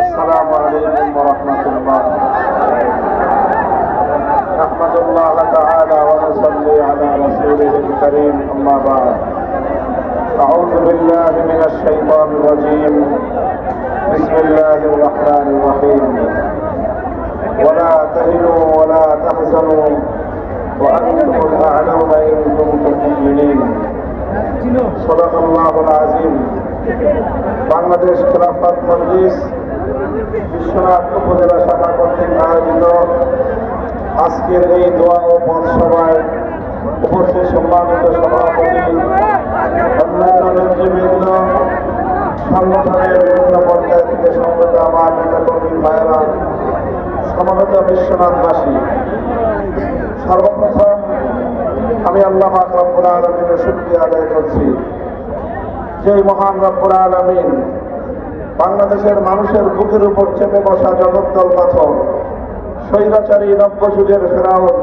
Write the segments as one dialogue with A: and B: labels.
A: السلام عليكم ورحمة الله نحمد الله تعالى ونصلي على رسوله الكريم أعوذ بالله من الشيطان الرجيم بسم الله الرحمن الرحيم ولا تهنوا ولا تحزنوا وأنتم الأعلون إن كنتم مؤمنين صدق الله العظيم বাংলাদেশ খেলাফত মজলিস বিশ্বনাথ উপজেলা শাখা কর্তৃক আয়োজিত আজকের এই দোয়া ও পথ সভায় উপস্থিত সম্মানিত সভাপতি অন্যান্য নেতৃবৃন্দ সংগঠনের বিভিন্ন পর্যায় থেকে সমবেত আমার নেতাকর্মী ভাইয়েরা সমবেত বিশ্বনাথবাসী, সর্বপ্রথম আমি আল্লাহ রব্বুল আলমিনের শুক্রিয়া আদায় করছি। যেই মহান রব্বুল আলমিন বাংলাদেশের মানুষের বুকের উপর চেপে বসা জগদ্দল পাথর, স্বৈরাচারী নব্য যুগের ফেরাউন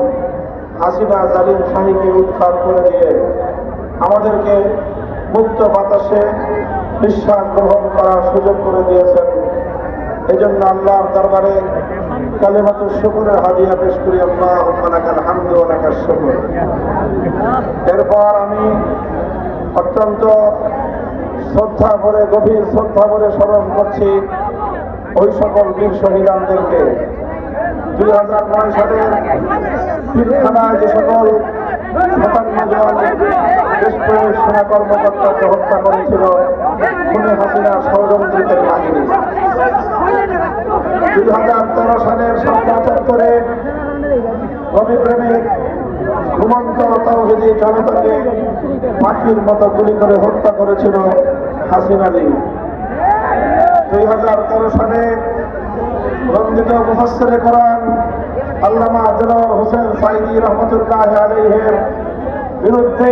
A: হাসিনা জালিম শাহীকে উৎখাত করে দিয়ে আমাদেরকে মুক্ত বাতাসে বিশ্বাস গ্রহণ করার সুযোগ করে দিয়েছেন। এজন্য আল্লাহর দরবারে কালেমাত শুকুরের হাদিয়া পেশ করি ওনাকার হামদ ওনাকার শুকুর। এরপর আমি অত্যন্ত শ্রদ্ধা করে গভীর শ্রদ্ধা করে স্মরণ করছি ওই সকল বীর শহীদানদেরকে। দুই হাজার নয় সালের পিলখানায় যে সকল সেনা কর্মকর্তাকে হত্যা করেছিল, খুনে হাসিনার ষড়যন্ত্রিতের বাহিনী দুই হাজার তেরো সালের সপ্তাহে জনতাকে পাখির মতো গুলি করে হত্যা করেছিল হাসিন আলী। দুই হাজার তেরো সালে আল্লামা হোসেন সাইদি রহমতুল্লাহ আলাইহের বিরুদ্ধে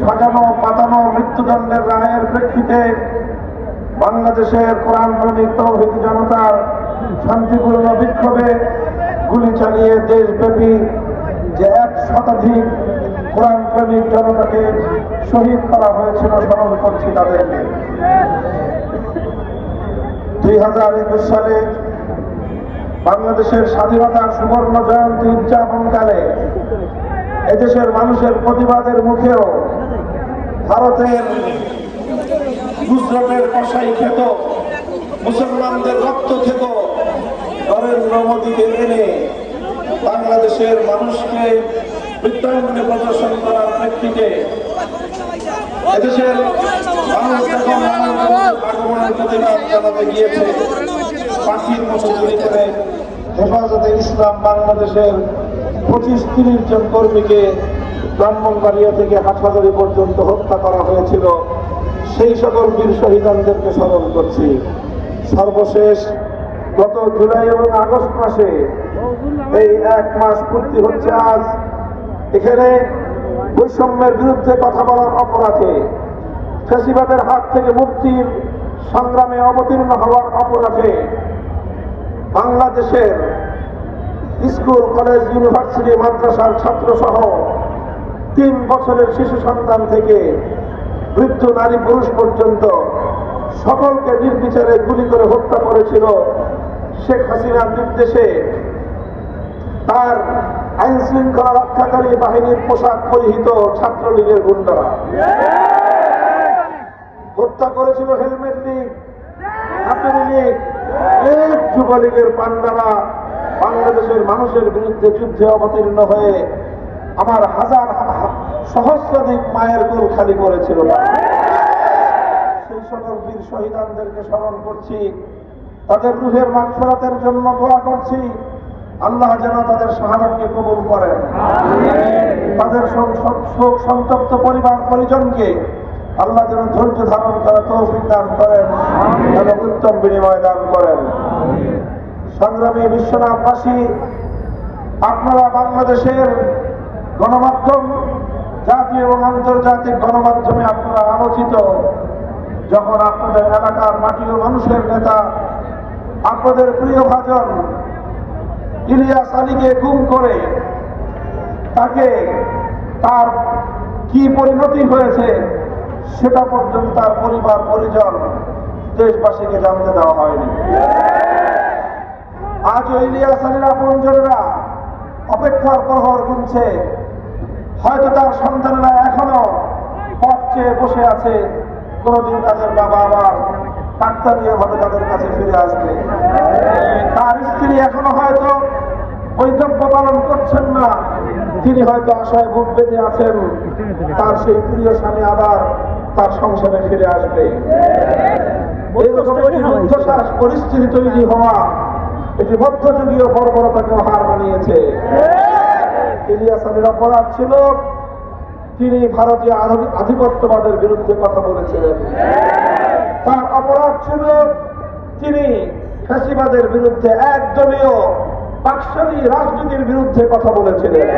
A: সাজানো পাতানো মৃত্যুদণ্ডের রায়ের প্রেক্ষিতে বাংলাদেশের কোরআন প্রেমিক জনতার শান্তিপূর্ণ বিক্ষোভে গুলি চালিয়ে দেশব্যাপী যে এক শতাধিক কোরআন প্রেমিক জনতাকে শহীদ করা হয়েছিল স্মরণ করছি তাদেরকে দুই হাজার একুশ সালে বাংলাদেশের স্বাধীনতার সুবর্ণ জয়ন্তী উদযাপনকালে এদেশের মানুষের প্রতিবাদের মুখেও ভারতের গুজরাটের কষাই খেত, মুসলমানদের রক্ত খেত নরেন্দ্র মোদীকে এনে বাংলাদেশের মানুষকে বিদ্যাঙ্গনে প্রদর্শন করার প্রেক্ষিতে এদেশের হেফাজতে ইসলাম বাংলাদেশের পঁচিশ কর্মীকে থেকে পর্যন্ত হত্যা করা হয়েছিল। সেই সকল বীর শহীদানদেরকে স্মরণ করছি। সর্বশেষ গত জুলাই এবং আগস্ট মাসে এই এক মাস পূর্তি হচ্ছে আজ। এখানে বৈষম্যের বিরুদ্ধে কথা বলার অপরাধে, ফেসিবাদের হাত থেকে মুক্তির সংগ্রামে অবতীর্ণ হওয়ার অপরাধে বাংলাদেশের স্কুল, কলেজ, ইউনিভার্সিটি, মাদ্রাসার ছাত্র সহ তিন বছরের শিশু সন্তান থেকে বৃদ্ধ নারী পুরুষ পর্যন্ত সকলকে নির্বিচারে গুলি করে হত্যা করেছিল শেখ হাসিনার নির্দেশে তার আইন শৃঙ্খলা রক্ষাকারী বাহিনীর পোশাক পরিহিত ছাত্রলীগের গুন্ডারা। হত্যা করেছিল হেলমেট লীগ যুবলীগের পান্ডারা বাংলাদেশের মানুষের বিরুদ্ধে যুদ্ধে অবতীর্ণ হয়ে আমার হাজার সহস্রাধিক মায়ের কোল খালি করেছিল সেই সকল বীর শহীদানদেরকে স্মরণ করছি। তাদের রুহের মাগফিরাতের জন্য দোয়া করছি। আল্লাহ যেন তাদের শাহাদাতকে কবুল করেন। তাদের শোক- সন্তপ্ত পরিবার পরিজনকে আল্লাহ যেন ধৈর্য ধারণ করে তৌফিক দান করেন এবং উত্তম বিনিময় দান করেন। সংগ্রামী বিশ্বনাথবাসী আপনারা বাংলাদেশের গণমাধ্যম জাতীয় এবং আন্তর্জাতিক গণমাধ্যমে আপনারা আলোচিত। যখন আপনাদের এলাকার মাটি ও মানুষের নেতা আপনাদের প্রিয় ভাজন ইলিয়াস আলীকে গুম করে তাকে তার কি পরিণতি হয়েছে সেটা পর্যন্ত তার পরিবার, পরিজন দেশবাসীকে জানতে দেওয়া হয়নি। আজ ইলিয়াস আলীর আপনজনেরা অপেক্ষার প্রহর গুনছে। হয়তো তার সন্তানেরা এখনও পথ চেয়ে বসে আছে, কোনোদিন তাদের বাবা আবার কাকতালীয় ভাবে তাদের কাছে ফিরে আসবে। তার স্ত্রী এখনও হয়তো বৈধব্য পালন করছেন না। তিনি হয়তো আশায় বুক বেঁধে আছেন। তার সেই প্রিয় স্বামী আবার তার সংসারে ফিরে আসবে। এরকম পরিস্থিতি তৈরি হওয়া এটি মধ্যযুগীয় বর্বরতাকে হার মানিয়েছে। ইলিয়াস আলীর অপরাধ ছিল তিনি ভারতীয় আধি- আধিপত্যবাদের বিরুদ্ধে কথা বলেছিলেন। তার অপরাধ ছিল তিনি ফ্যাসিবাদের বিরুদ্ধে একদলীয় পাকশালী রাজনীতির বিরুদ্ধে কথা বলেছিলেন।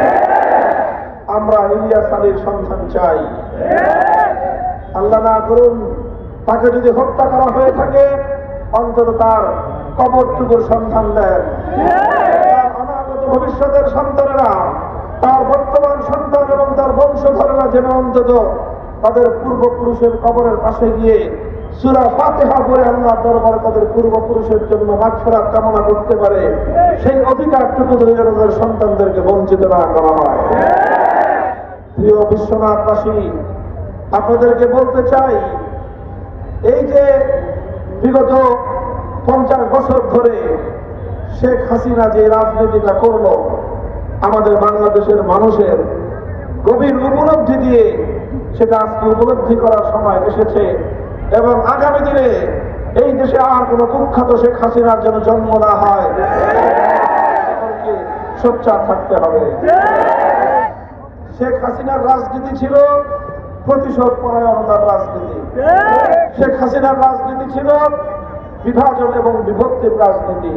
A: আমরা ইলিয়াস আলীর সন্ধান চাই। আল্লাহ না করুন, তাকে যদি হত্যা করা হয়ে থাকে, অন্তত তার কবরটুকুর সন্ধান দেন। তার অনাগত ভবিষ্যতের সন্তানেরা, তার বর্তমান তার বংশধরেরা যেন অন্তত তাদের পূর্বপুরুষের কবরের পাশে গিয়ে সুরা ফাতেহা পরে আল্লাহ দরবারে তাদের পূর্বপুরুষের জন্য মাগফিরাত কামনা করতে পারে। সেই অধিকারটুকু ধরে যেন তাদের সন্তানদেরকে বঞ্চিত না করা হয়। প্রিয় বিশ্বনাথবাসী, আপনাদেরকে বলতে চাই, এই যে বিগত পঞ্চাশ বছর ধরে শেখ হাসিনা যে রাজনীতিটা করল, আমাদের বাংলাদেশের মানুষের গভীর উপলব্ধি দিয়ে সেটা আজকে উপলব্ধি করার সময় এসেছে এবং আগামী দিনে এই দেশে আর কোনো কুখ্যাত শেখ হাসিনার জন্য জন্ম না হয় সোচ্চার থাকতে হবে। শেখ হাসিনার রাজনীতি ছিল প্রতিশোধ পরায়ণতার রাজনীতি। শেখ হাসিনার রাজনীতি ছিল বিভাজন এবং বিভক্তির রাজনীতি।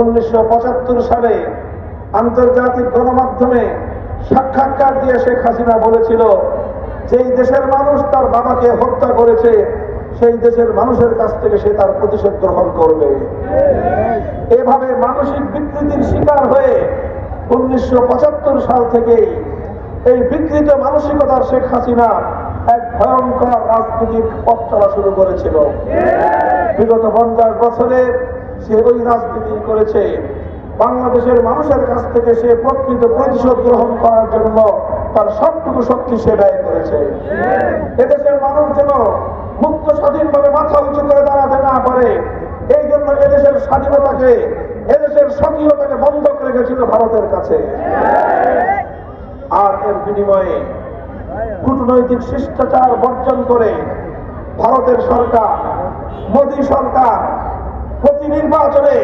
A: উনিশশো পঁচাত্তর সালে আন্তর্জাতিক গণমাধ্যমে সাক্ষাৎকার দিয়ে শেখ হাসিনা বলেছিল, যেই দেশের মানুষ তার বাবাকে হত্যা করেছে, সেই দেশের মানুষের কাছ থেকে সে তার প্রতিশোধ গ্রহণ করবে। এভাবে মানসিক বিকৃতির শিকার হয়ে উনিশশো পঁচাত্তর সাল থেকেই এই বিকৃত মানসিকতার শেখ হাসিনা এক ভয়ঙ্কর রাজনীতির পথ চলা শুরু করেছিল। বিগত পঞ্চাশ বছরে সে ওই রাজনীতি করেছে। বাংলাদেশের মানুষের কাছ থেকে সে প্রকৃত প্রতিশোধ গ্রহণ করার জন্য তার সবটুকু শক্তি সে ব্যয় করেছে। এদেশের মানুষ যেন মুক্ত, স্বাধীনভাবে মাথা উঁচু করে দাঁড়াতে না পারে, এই জন্য এদেশের স্বাধীনতাকে, এদেশের স্বকীয়তাকে বন্ধক রেখেছিল ভারতের কাছে। আর এর বিনিময়ে কূটনৈতিক শিষ্টাচার বর্জন করে ভারতের সরকার, মোদী সরকার প্রতি নির্বাচনে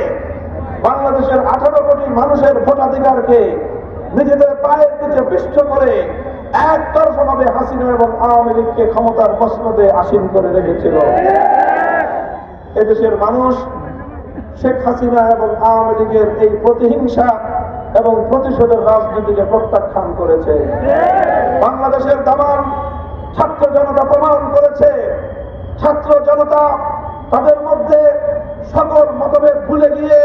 A: বাংলাদেশের আঠারো কোটি মানুষের ভোটাধিকারকে নিজেদের পায়ের নিচে পিষ্ট করে একতরফা ভাবে হাসিনা এবং আওয়ামী লীগকে ক্ষমতার মসনদে আসীন করে রেখেছিল। এদেশের মানুষ শেখ হাসিনা এবং আওয়ামী লীগের এই প্রতিহিংসা এবং প্রতিশোধের রাজনীতিকে প্রত্যাখ্যান করেছে। বাংলাদেশের দামান ছাত্র জনতা প্রমাণ করেছে, ছাত্র জনতা তাদের মধ্যে সকল মতভেদ ভুলে গিয়ে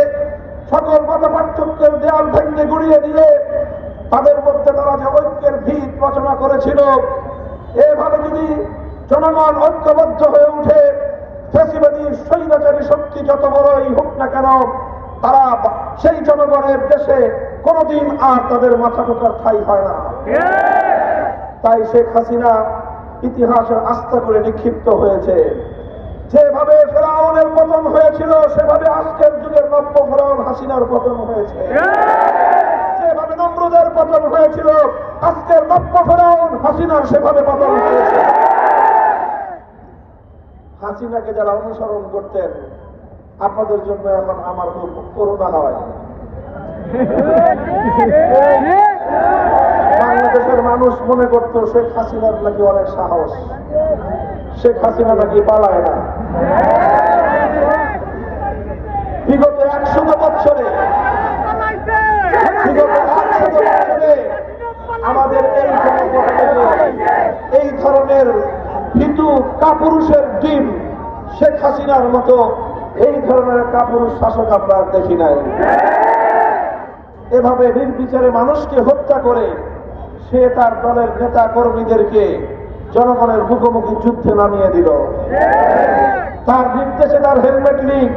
A: সকল মত পার্থক্যের দেয়াল ভেঙে গুড়িয়ে দিয়ে তাদের মধ্যে তারা যে ঐক্যের ভিত রচনা করেছিল এভাবে যদি জনগণ ঐক্যবদ্ধ হয়ে উঠে ফেসিবাদী স্বৈরাচারী শক্তি যত বড়ই হোক না কেন তারা সেই জনগণের দেশে কোনোদিন আর তাদের মাথা ঢোকার ঠাই হয় না। তাই শেখ হাসিনা ইতিহাসের আস্থা করে নিক্ষিপ্ত হয়েছে। যেভাবে ফেরাউনের পতন হয়েছিল, সেভাবে আজকের যুগের নব্য ফেরাউন হাসিনার পতন হয়েছে। যেভাবে নমরুদের পতন হয়েছিল, আজকের নব্য ফেরাউন হাসিনার সেভাবে পতন হয়েছে। হাসিনাকে যারা অনুসরণ করতেন, আপনাদের জন্য এখন আমার খুব করুণা হয়। বাংলাদেশের মানুষ মনে করত শেখ হাসিনার নাকি অনেক সাহস। শেখ হাসিনা নাকি পালায় না? বিগত একশত বছরে আমাদের এই এই ধরনের হিন্দু কাপুরুষের ডিম শেখ হাসিনার মতো এই ধরনের কাপুরুষ শাসক আর দেখি নাই। এভাবে নির্বিচারে মানুষকে হত্যা করে সে তার দলের নেতা কর্মীদেরকে জনগণের মুখোমুখি যুদ্ধে নামিয়ে দিল। তার নির্দেশে তার হেলমেট লীগ,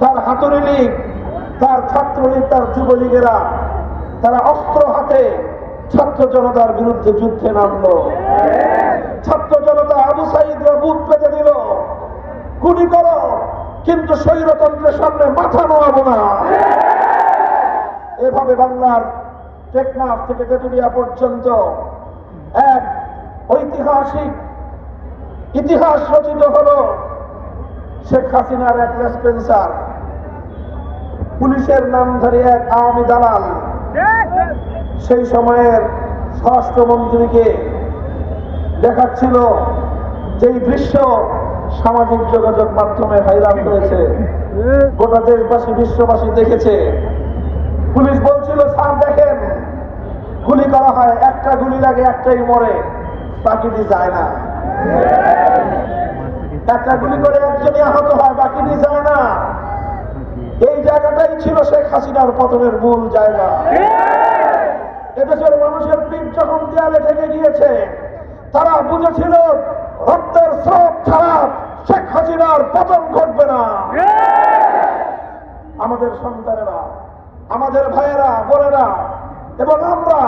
A: তার হাতুড়ি লীগ, তার ছাত্রলীগ, তার যুবলীগেরা, তারা অস্ত্র হাতে ছাত্র জনতার বিরুদ্ধে যুদ্ধে নামলো। ছাত্র জনতা আবু সাইদরা বুক পেতে দিল, গুলি করো, কিন্তু স্বৈরতন্ত্রের সামনে মাথা নোয়াবো না। এভাবে বাংলার টেকনাফ থেকে তেতুলিয়া পর্যন্ত এক ঐতিহাসিক ইতিহাস রচিত হল শেখ হাসিনার এক লেসপেন্সার পুলিশের নাম ধরে এক আওয়ামী দালাল। সেই সময়ের স্বরাষ্ট্রমন্ত্রীকে দেখাচ্ছিল যেই দৃশ্য সামাজিক যোগাযোগ মাধ্যমে ভাইরাল হয়েছে। গোটা দেশবাসী, বিশ্ববাসী দেখেছে। পুলিশ বলছিল, স্যার, দেখেন, গুলি করা হয়। একটা গুলি লাগে, একটাই মরে। বাকিটি যায় না। একটা গুলি করে একজনই আহত হয় বাকিটি যায় না। এই জায়গাটাই ছিল শেখ হাসিনার পতনের মূল জায়গা। এদেশের মানুষের পিঠ যখন দেয়ালে ঠেকে গিয়েছে, তারা বুঝেছিল, রক্তের স্রোত ছাড়া শেখ হাসিনার পতন ঘটবে না। আমাদের সন্তানেরা, আমাদের ভাইয়েরা, বোনেরা, এবং আমরা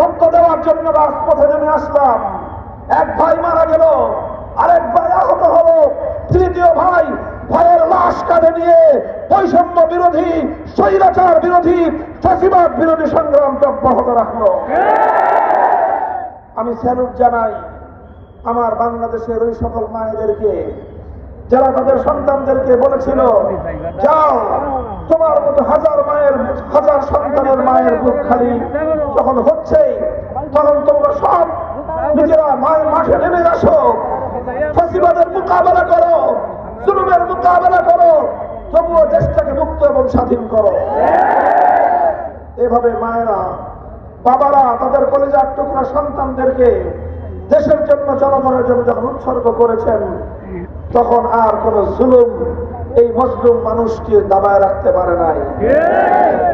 A: রক্ত দেওয়ার জন্য রাজপথে নেমে আসলাম। এক ভাই মারা গেল, আরেক ভাই আহত হলো। তৃতীয় ভাই ভাইয়ের লাশ কাঁধে নিয়ে বৈষম্য বিরোধী, স্বৈরাচার বিরোধী চাষিবাদ বিরোধী সংগ্রামকে অব্যাহত রাখল। আমি স্যালুট জানাই আমার বাংলাদেশের ওই সকল মায়েদেরকে, যারা তাদের সন্তানদেরকে বলেছিল, যাও, তোমার মতো হাজার মায়ের হাজার সন্তানের মায়ের বুক খালি যখন হচ্ছে, তখন তোমরা সব নিজেরা মায়ের মাঠে নেমে আসো। ফাঁসিবাদের মোকাবেলা করো, জুলুমের মোকাবেলা করো, তবুও দেশটাকে মুক্ত এবং স্বাধীন করো। এভাবে মায়েরা, বাবারা তাদের কলেজার টুকরা সন্তানদেরকে দেশের জন্য, জনগণের জন্য যখন উৎসর্গ করেছেন, তখন আর কোন জুলুম এই মজলুম মানুষকে দাবায় রাখতে পারে নাই।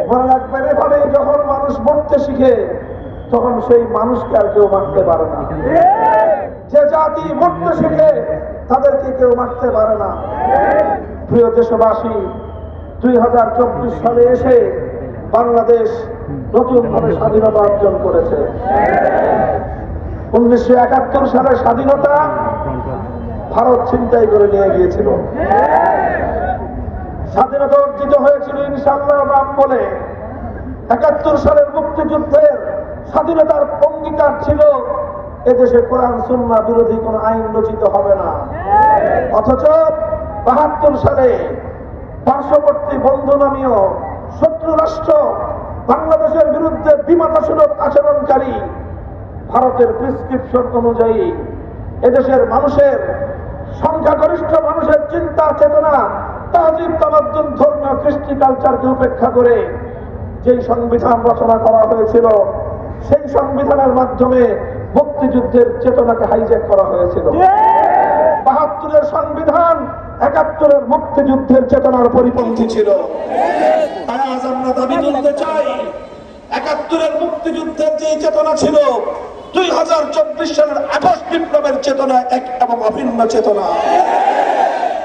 A: মনে রাখবেন এভাবে যখন মানুষ মরতে শিখে তখন সেই মানুষকে আর কেউ মারতে পারে না। যে জাতি মরতে শিখে, তাদেরকে কেউ মারতে পারে না। প্রিয় দেশবাসী, দুই হাজার চব্বিশ সালে এসে বাংলাদেশ নতুনভাবে স্বাধীনতা অর্জন করেছে। উনিশশো একাত্তর সালের স্বাধীনতা ভারত ছিনতাই করে নিয়ে গিয়েছিল। স্বাধীনতা অর্জিত হয়েছিল ইনশাল্লাহ নাম বলে একাত্তর সালের মুক্তিযুদ্ধের স্বাধীনতার অঙ্গীকার ছিল, এদেশে কোরআন সুন্না বিরোধী কোন আইন রচিত হবে না। অথচ বাহাত্তর সালে পার্শ্ববর্তী বন্ধু নামীয় শত্রু রাষ্ট্র বাংলাদেশের বিরুদ্ধে বিমাতাসুলভ আচরণকারী ভারতের প্রেসক্রিপশন অনুযায়ী এদেশের মানুষের, সংখ্যাগরিষ্ঠ মানুষের চিন্তা, চেতনা, তাজিব, তামাদ্দুন, ধর্মীয় কৃষ্টি কালচারকে উপেক্ষা করে যেই সংবিধান রচনা করা হয়েছিল সেই সংবিধানের মাধ্যমে মুক্তিযুদ্ধের চেতনাকে হাইজ্যাক করা হয়েছিল। বাহাত্তরের সংবিধান একাত্তরের মুক্তিযুদ্ধের চেতনার পরিপন্থী ছিল। তাই আজ আমরা দাবি তুলতে চাই, একাত্তরের মুক্তিযুদ্ধের যে চেতনা ছিল, দুই হাজার চব্বিশ সালের আগস্ট বিপ্লবের চেতনা এক এবং অভিন্ন চেতনা।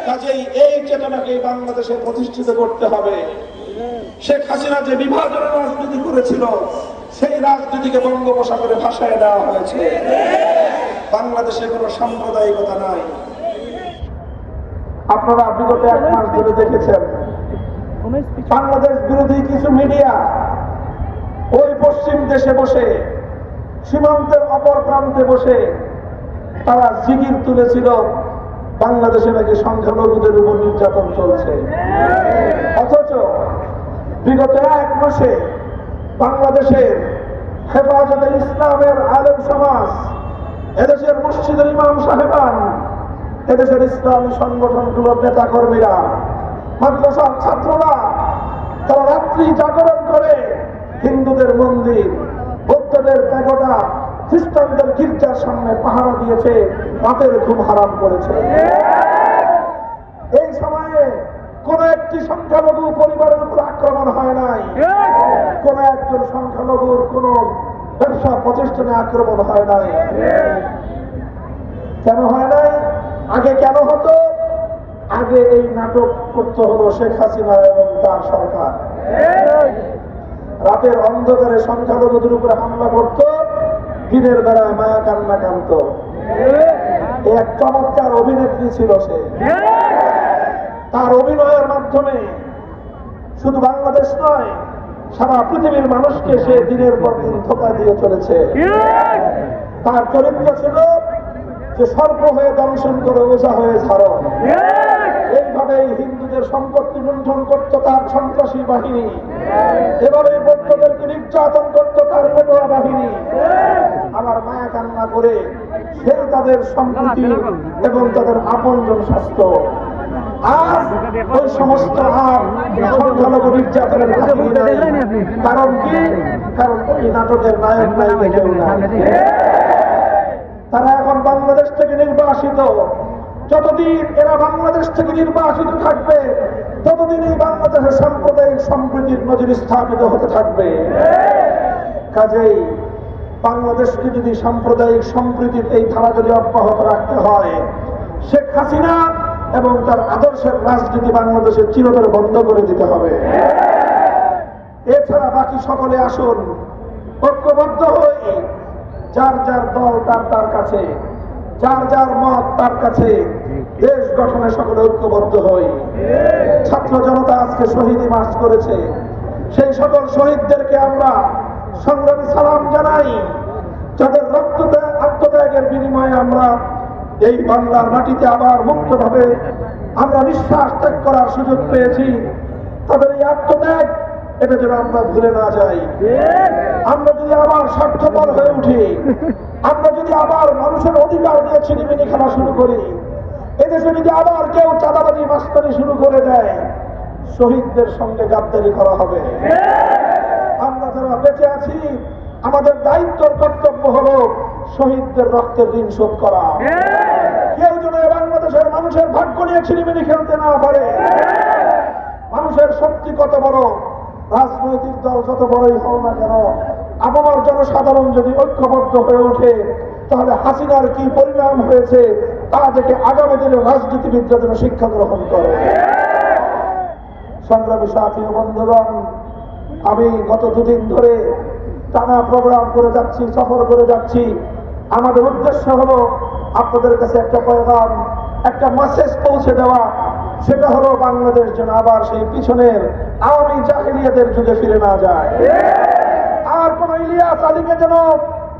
A: কাজেই এই চেতনাকে বাংলাদেশে প্রতিষ্ঠিত করতে হবে। শেখ হাসিনা যে বিভাজনের রাজনীতি করেছিল সেই রাজনীতিকে বঙ্গোপসাগরে ভাষায় দেওয়া হয়েছে। বাংলাদেশে কোনো সাম্প্রদায়িকতা নাই। আপনারা বিগত এক মাস ধরে দেখেছেন, বাংলাদেশ বিরোধী কিছু মিডিয়া ওই পশ্চিম দেশে বসে, সীমান্তের অপর প্রান্তে বসে তারা জিগির তুলেছিল, বাংলাদেশে নাকি সংখ্যালঘুদের উপর নির্যাতন চলছে। অথচ বিগত এক মাসে বাংলাদেশের হেফাজতে ইসলামের আলেম সমাজ, এদেশের মসজিদের ইমাম সাহেবান, এদেশের ইসলামী সংগঠনগুলোর নেতা কর্মীরা মাদ্রাসার ছাত্ররা, তারা রাত্রি জাগরণ করে হিন্দুদের মন্দির, বৌদ্ধদের প্যাগোডা, খ্রিস্টানদের গির্জার সামনে পাহারা দিয়েছে, রাতের ঘুম হারাম করেছে। এই সময়ে কোন একটি সংখ্যালঘু পরিবারের উপর আক্রমণ হয় নাই। কোন একজন সংখ্যালঘুর কোন ব্যবসা প্রতিষ্ঠানে আক্রমণ হয় নাই। কেন হয় নাই? আগে কেন হতো? আগে এই নাটক করতে হলো শেখ হাসিনা এবং তার সরকার। রাতের অন্ধকারে সংখ্যালঘুদের উপরে হামলা করত, দিনের বেলায় মায়া কান্না কান্ত এক চমৎকার অভিনেত্রী ছিল সে। তার অভিনয়ের মাধ্যমে শুধু বাংলাদেশ নয় সারা পৃথিবীর মানুষকে সে দিনের পর দিন ধোকা দিয়ে চলেছে। তার চরিত্র ছিল যে সর্প হয়ে দংশন করে ওঝা হয়ে ছাড়ো এইভাবে হিন্দুদের সম্পত্তি লুণ্ঠন করত তার সন্ত্রাসী বাহিনী। এভাবে বৌদ্ধদেরকে নির্যাতন করত তার পেটোয়া বাহিনী। আমার মায়া কান্না করে সে তাদের সম্পত্তি এবং তাদের আপনজন স্বাস্থ্য আর ওই সমস্ত আর সংখ্যালঘু নির্যাতনের কারণ কি? কারণ ওই নাটকের নায়ক নায়িকা তারা এখন বাংলাদেশ থেকে নির্বাসিত। যতদিন এরা বাংলাদেশ থেকে নির্বাসিত থাকবে ততদিন এই বাংলাদেশের সাম্প্রদায়িক সম্প্রীতির নজির স্থাপিত হতে থাকবে। কাজেই বাংলাদেশকে যদি সাম্প্রদায়িক সম্প্রীতির এই ধারা যদি অব্যাহত রাখতে হয় শেখ হাসিনা এবং তার আদর্শের রাজনীতি বাংলাদেশের চিরতরে বন্ধ করে দিতে হবে। এছাড়া বাকি সকলে আসুন, ঐক্যবদ্ধ হয়ে যার যার দল তার তার কাছে, যার যার মত তার কাছে, দেশ গঠনে সকলে ঐক্যবদ্ধ হই। ছাত্র জনতা আজকে শহীদি মার্চ করেছে। সেই সকল শহীদদেরকে আমরা সংগ্রামী সালাম জানাই। যাদের রক্ত আত্মত্যাগের বিনিময়ে আমরা এই বাংলার মাটিতে আবার মুক্তভাবে আমরা নিঃশ্বাস ত্যাগ করার সুযোগ পেয়েছি। তাদের এই আত্মত্যাগ, এটা যেন আমরা ভুলে না যাই। আমরা যদি আবার স্বার্থপর হয়ে উঠি, আমরা যদি আবার মানুষের অধিকার নিয়ে ছিনিমিনি খেলা শুরু করি, এদেশে যদি আবার কেউ চাঁদাবাজি, মাস্তানি শুরু করে দেয়, শহীদদের সঙ্গে গাদ্দারি করা হবে। আমরা যারা বেঁচে আছি, আমাদের দায়িত্ব কর্তব্য হলো শহীদদের রক্তের ঋণ শোধ করা। কেউ যেন বাংলাদেশের মানুষের ভাগ্য নিয়ে ছিনিমিনি খেলতে না পারে। মানুষের শক্তি কত বড়, রাজনৈতিক দল যত বড়ই হোক না কেন আমার জনসাধারণ যদি ঐক্যবদ্ধ হয়ে ওঠে, তাহলে হাসিনার কি পরিণাম হয়েছে তা দেখে আগামী দিনে রাজনীতিবিদরা যেন শিক্ষা গ্রহণ করে। সংগ্রামী সাথী বন্ধুগণ, আমি গত দুদিন ধরে টানা প্রোগ্রাম করে যাচ্ছি, সফর করে যাচ্ছি। আমাদের উদ্দেশ্য হলো আপনাদের কাছে একটা পয়গাম, একটা মেসেজ পৌঁছে দেওয়া। সেটা হলো বাংলাদেশ যেন আবার সেই পিছনের আওয়ামী জাহিলিয়াতের যুগে ফিরে না যায়। আর কোন ইলিয়াস আলীকে যেন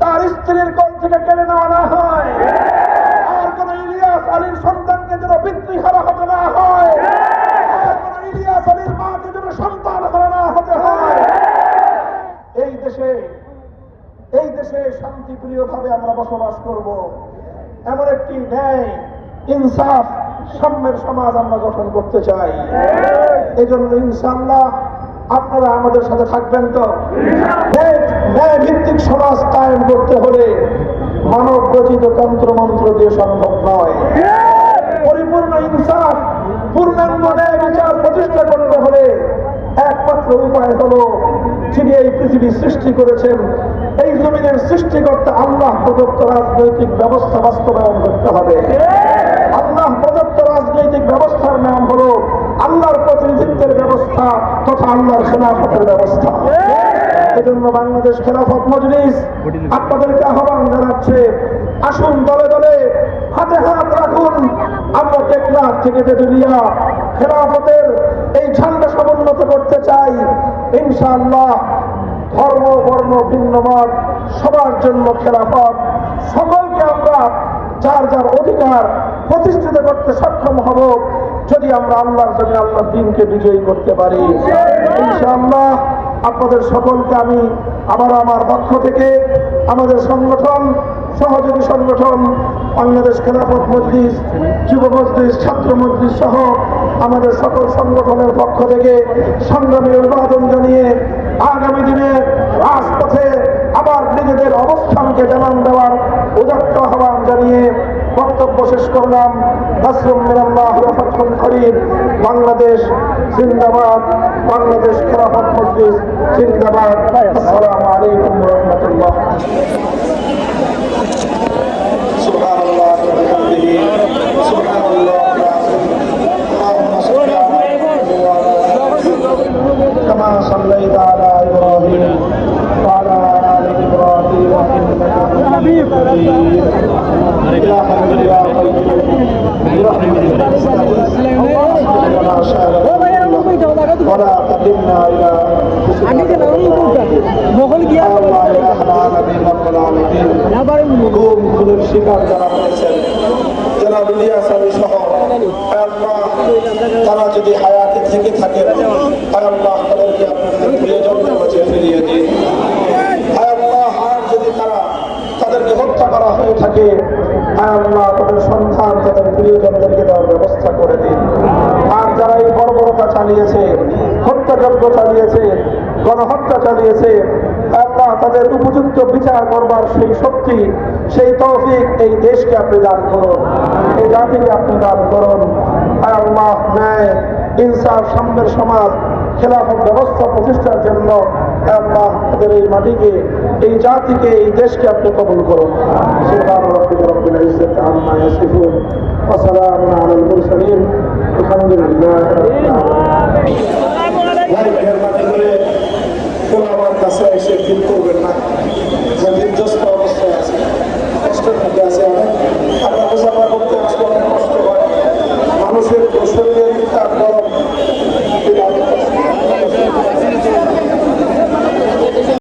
A: তার স্ত্রীর কোল থেকে কেড়ে নেওয়া না হয়। আর কোন ইলিয়াস আলীর সন্তানকে যেন পিতৃহারা হতে না হয়। আর কোন ইলিয়াস আলীর মাকে যেন সন্তান হারা না হতে হয় এই দেশে এই দেশে শান্তিপ্রিয় ভাবে আমরা বসবাস করব। এমন একটি ন্যায়, ইনসাফ, সাম্যের সমাজ আমরা গঠন করতে চাই। এই জন্য ইনশাল্লাহ আপনারা আমাদের সাথে থাকবেন তো? ন্যায় ভিত্তিক সমাজ কায়েম করতে হলে মানব রচিত তন্ত্রমন্ত্র দিয়ে সম্ভব নয়। পরিপূর্ণ ইনসাফ, পূর্ণাঙ্গ ন্যায় বিচার প্রতিষ্ঠা করতে হলে একমাত্র উপায় হলো যিনি এই পৃথিবী সৃষ্টি করেছেন, এই জমিনের সৃষ্টিকর্তা আল্লাহ প্রদত্ত রাজনৈতিক ব্যবস্থা বাস্তবায়ন করতে হবে। আল্লাহ প্রদত্ত রাজনৈতিক ব্যবস্থার নাম হলো আল্লাহর প্রতিনিধিত্বের ব্যবস্থা তথা আল্লাহর খেলাফতের ব্যবস্থা। এজন্য বাংলাদেশ খেলাফত মজলিস আপনাদেরকে আহ্বান জানাচ্ছে, আসুন দলে দলে হাতে হাত রাখুন। আমরা টেকনাফ থেকে তেতুলিয়া খেলাফতের এই ঝান্ডা সমুন্নত করতে চাই। ইনশাআল্লাহ ধর্ম, বর্ণ, ভিন্ন মত, সবার জন্য খেলাফত সকলকে আমরা যার যার অধিকার প্রতিষ্ঠিত করতে সক্ষম হব, যদি আমরা আল্লাহর জন্য আল্লাহর দিনকে বিজয়ী করতে পারি। ইনশাআল্লাহ আপনাদের সকলকে আমি আবার আমার পক্ষ থেকে, আমাদের সংগঠন সহযোগী সংগঠন, বাংলাদেশ খেলাফত মজলিস, যুব মজলিস, ছাত্র মজলিস সহ আমাদের সকল সংগঠনের পক্ষ থেকে সংগ্রামী অভিবাদন জানিয়ে আগামী দিনে রাজপথে আবার নিজেদের অবস্থানকে জানান দেওয়ার উদাত্ত আহ্বান জানিয়ে বক্তব্য শেষ করলাম। করিম, বাংলাদেশ জিন্দাবাদ, বাংলাদেশ খেলাফত মজলিস জিন্দাবাদ। আসসালামু আলাইকুম রাহমাতুল্লাহ। كما صليت على ابراهيم وعلى ال ابراهيم انك حميد مجيد يا حي يا قيوم برحمتك نستغيث ولا شاء ولا قدمنا الى
B: মোহন গিয়া
A: الله يا العالمين رب العالمين হুকুম খুনের শিকার যারা হয়েছেন যারা ইলিয়াস আলী তারা যদি হায়াতে থেকে তাদেরকে হত্যা করা হয়ে থাকে আল্লাহ তাদের সন্তান, তাদের প্রিয়জনদেরকে দেওয়ার ব্যবস্থা করে দিন। আর যারা এই বর্বরতা চালিয়েছে, হত্যাযজ্ঞ চালিয়েছে, গণহত্যা চালিয়েছে, আল্লাহ তাদের উপযুক্ত বিচার করবার সেই শক্তি সেই তৌফিক এই দেশকে আপনি দান করুন এই জাতিকে আপনি দান করুন। আয় আল্লাহ ন্যায় ইনসাফ সাম্যের সমাজ খেলাফত ব্যবস্থা প্রতিষ্ঠার জন্য আল্লাহ তাদের এই মাটিকে এই জাতিকে এই দেশকে আপনি কবুল করুন। সুবহান রাব্বিকা রাব্বিল ইজ্জাতি আম্মা ইয়াসিফুন ওয়া সালামুন আলাল মুরসালিন আলহামদুলিল্লাহ ভাই মেহরবানি করে কেউ আমার কাছে এসে ফিল করবেন না।